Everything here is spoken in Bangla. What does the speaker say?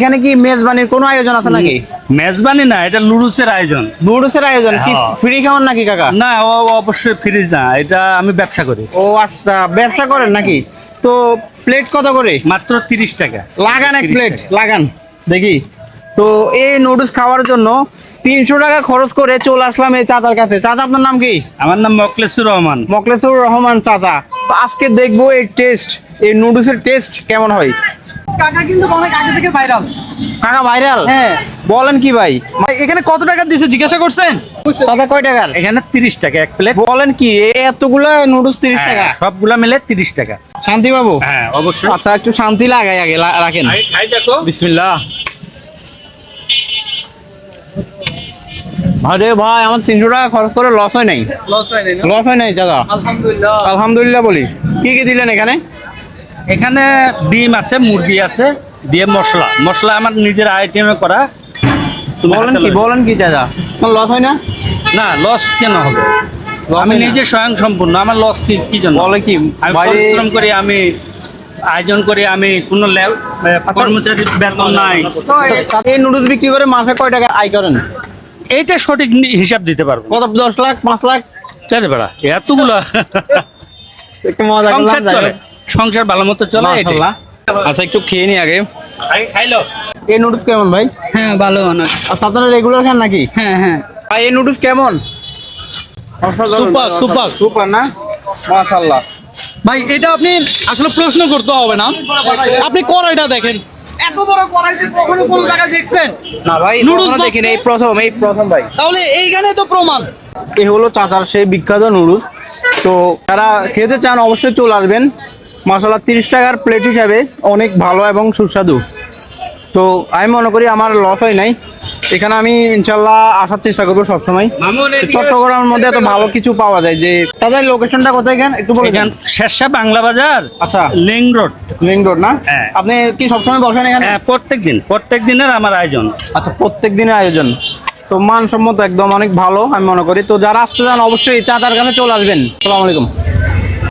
এখানে কি মেজবানির কোনো আয়োজন আছে নাকি? মেজবানি না এটা লুডুসের আয়োজন। নুডলসের আয়োজন কি হ্যাঁ। ফ্রি খাওয়ান নাকি কাকা? না ও অবশ্যই ফ্রিজ না এটা আমি ব্যবসা করি। ও আচ্ছা ব্যবসা করেন নাকি? তো প্লেট কত করে? মাত্র তিরিশ টাকা। লাগান এক প্লেট লাগান দেখি। তো এই নুডলস খাওয়ার জন্য তিনশো টাকা খরচ করে চলে আসলাম এই চাচার কাছে। চাচা আপনার নাম কি? আমার নাম মকলেসুর রহমান। মকলেসুর রহমান চাচা। তো আজকে দেখব এই টেস্ট এই নুডলসের টেস্ট কেমন হয়? কাকা কিন্তু অনেক আগে থেকে ভাইরাল কাকা ভাইরাল হ্যাঁ। বলেন কি ভাই? এখানে কত টাকা দিছে জিজ্ঞাসা করছেন? চাচা কয় টাকার এখানে তিরিশ টাকা এক প্লেট বলেন কি এতগুলা নুডলস তিরিশ টাকা? সবগুলা মিলে তিরিশ টাকা। শান্তি বাবু? হ্যাঁ অবশ্যই। আচ্ছা একটু শান্তি লাগাই আগে লা- রাখেন। খাই- খাই দেখো। বিসমিল্লাহ। আরে ভাই আমার তিনশো টাকা খরচ করে লস হয় নাই। লস হয় লস হয় নাই দাদা আলহামদুলিল্লাহ। আলহামদুলিল্লাহ বলি। কি কি দিলেন এখানে? এখানে ডিম আছে মুরগি আছে দিয়ে মশলা। মশলা আমার নিজের আইটেমে করা। তুমি বলেন কি বলেন কি দাদা লস হয় না? না লস কেন হবে? আমি নিজে স্বয়ং সম্পূর্ণ আমার লস কি কি জন্য? বলে কি আমি পরিশ্রম করি আমি আয়োজন করি আমি কোনো কর্মচারীর বেতন নাই। এই নুডলস বিক্রি করে মাসে কয় টাকা আয় করেন? এইটা সঠিক হিসাব দিতে পারব। কত দশ লাখ পাঁচ লাখ? চলে বেড়া এতগুলো একটু মজা করলাম সংসার ভালো মতো চলে। আচ্ছা একটু খেয়ে নি আগে। খাইলো। এই নুডলস কেমন ভাই? হ্যাঁ ভালো অনেক আচ্ছা আপনারা রেগুলার খান নাকি? হ্যাঁ হ্যাঁ। ভাই এই নুডলস কেমন? Super super. সুপার না? মাশাআল্লাহ। ভাই এটা আপনি আসলে প্রশ্ন করতে হবে না। আপনি কড়াইটা দেখেন। এত বড় কখনো কোন জায়গায় দেখছেন? না ভাই কখনো দেখিনি। এই প্রথম এই প্রথম ভাই। তাহলে এইখানে তো প্রমাণ। এই হলো চাচার সেই বিখ্যাত নুডলস তো যারা খেতে চান অবশ্যই চলে আসবেন। মশলা তিরিশ টাকার প্লেট হিসাবে অনেক ভালো এবং সুস্বাদু। তো আমি মনে করি আমার লস হয় নাই। এখানে আমি ইনশাল্লাহ আসার চেষ্টা করব সবসময়। চট্টগ্রামের মধ্যে এত ভালো কিছু পাওয়া যায় যে তাদের লোকেশনটা কোথায় কেন একটু বলে এখান দেন। শেরশা বাংলা বাজার আচ্ছা। Link road. লিঙ্ক রোড না? হ্যাঁ। আপনি কি সবসময় বসেন এখানে? হ্যাঁ প্রত্যেক দিন প্রত্যেক দিনের আমার আয়োজন। আচ্ছা প্রত্যেক দিনের আয়োজন। তো মানসম্মত একদম অনেক ভালো আমি মনে করি। তো যারা আসতে চান অবশ্যই চাচার কাছে চলে আসবেন। সালাম আলাইকুম।